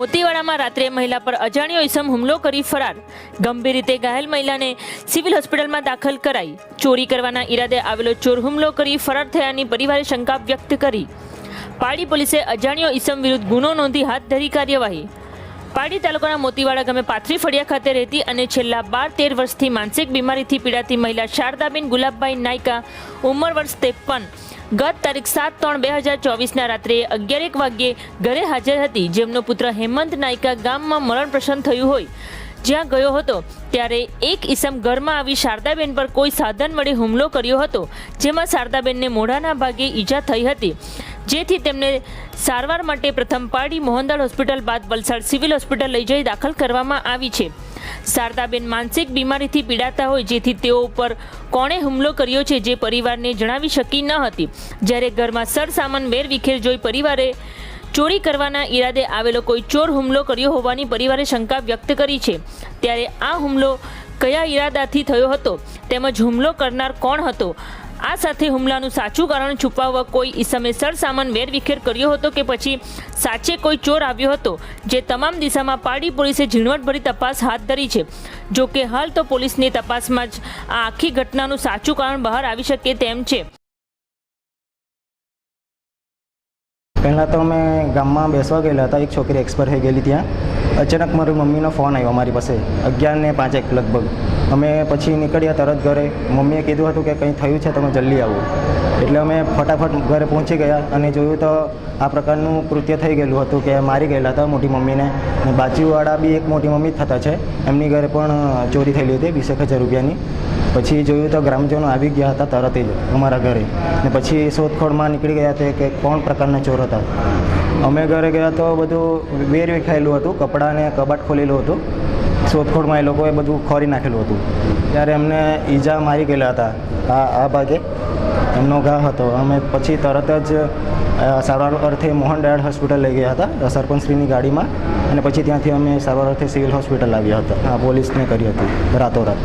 મોતીવાડામાં રાત્રે મહિલા પર અજાણ્યો ઇસમ હુમલો કરી ફરાર. ગંભીર રીતે ઘાયલ મહિલાને સિવિલ હોસ્પિટલમાં દાખલ કરાઈ. ચોરી કરવાના ઈરાદે આવેલો ચોર હુમલો કરી ફરાર થયાની પરિવારે શંકા વ્યક્ત કરી. પાડી પોલીસે અજાણ્યો ઇસમ વિરુદ્ધ ગુનો નોંધી હાથ ધરી કાર્યવાહી પાડી તાલુકાના મોતીવાડા ગામે પાથરી ફળિયા ખાતે રહેતી અને છેલ્લા બાર તેર વર્ષથી માનસિક બીમારીથી પીડાતી મહિલા શારદાબેન ગુલાબભાઈ નાયકા ઉંમર વર્ષ ત્રેપન. ગત તારીખ સાત ત્રણ બે હજાર ચોવીસના રાત્રે અગિયાર એક વાગ્યે ઘરે હાજર હતી. જેમનો પુત્ર હેમંત નાયકા ગામમાં મરણ પ્રસન્ન થયું હોય. જ્યાં ગયો હતો, ત્યારે એક ઈસમ ઘરમાં આવી શારદાબેન પર કોઈ સાધન વડે હુમલો કર્યો હતો, જેમાં શારદાબેનને મોઢાના ભાગે ઈજા થઈ હતી. જેથી તેમને સારવાર માટે પ્રથમ પાડી મોહનદાળ હોસ્પિટલ બાદ વલસાડ સિવિલ હોસ્પિટલ લઈ જઈ દાખલ કરવામાં આવી છે. શારદાબેન માનસિક બીમારીથી પીડાતા હોય, જેથી તેઓ ઉપર કોણે હુમલો કર્યો છે જે પરિવારને જણાવી શકી ન હતી. જ્યારે ઘરમાં સરસામાન વેરવિખેર જોઈ પરિવારે ચોરી કરવાના ઈરાદે આવેલો કોઈ ચોર હુમલો કર્યો હોવાની પરિવારે શંકા વ્યક્ત કરી છે. ત્યારે આ હુમલો કયા ઈરાદાથી થયો હતો? તેમજ હુમલો કરનાર કોણ હતો? આ સાથે હુમલાનું સાચું કારણ છુપાવવા કોઈ ઈસમે સરસામાન વેરવિખેર કર્યો હતો કે પછી સાચે કોઈ ચોર આવ્યો હતો, જે તમામ દિશામાં પાડી પોલીસે ઝીણવટભરી તપાસ હાથ ધરી છે. જો કે હાલ તો પોલીસની તપાસમાં જ આ આખી ઘટનાનું સાચું કારણ બહાર આવી શકે તેમ છે. પહેલાં તો અમે ગામમાં બેસવા ગયેલા હતા, એક છોકરી એક્સપાયર થઈ ગયેલી ત્યાં. અચાનક મારી મમ્મીનો ફોન આવ્યો મારી પાસે અગિયાર ને પાંચેક લગભગ. અમે પછી નીકળ્યા તરત ઘરે. મમ્મીએ કીધું હતું કે કંઈ થયું છે, તમે જલ્દી આવો. એટલે અમે ફટાફટ ઘરે પહોંચી ગયા અને જોયું તો આ પ્રકારનું કૃત્ય થઈ ગયેલું હતું કે મારી ગયેલા હતા મોટી મમ્મીને. અને બાજુવાળા બી એક મોટી મમ્મી થતા છે. એમની ઘરે પણ ચોરી થયેલી હતી, વીસેક હજાર રૂપિયાની. પછી જોયું તો ગ્રામજનો આવી ગયા હતા તરત જ અમારા ઘરે. ને પછી શોધખોળમાં નીકળી ગયા તે કે કોણ પ્રકારના ચોર હતા. અમે ઘરે ગયા તો બધું વેર વિખાયેલું હતું કપડાને કબાટ ખોલેલું હતું. શોધખોળમાં એ લોકોએ બધું ખોરી નાખેલું હતું. ત્યારે એમને ઈજા મારી ગયેલા હતા આ આ ભાગે. એમનો ઘા હતો. અમે પછી તરત જ સારવાર અર્થે મોહન ડાયડ હોસ્પિટલ લઈ ગયા હતા સરપંચશ્રીની ગાડીમાં. અને પછી ત્યાંથી અમે સારવાર અર્થે સિવિલ હોસ્પિટલ આવ્યા હતા. આ પોલીસને કરી હતી, રાતોરાત.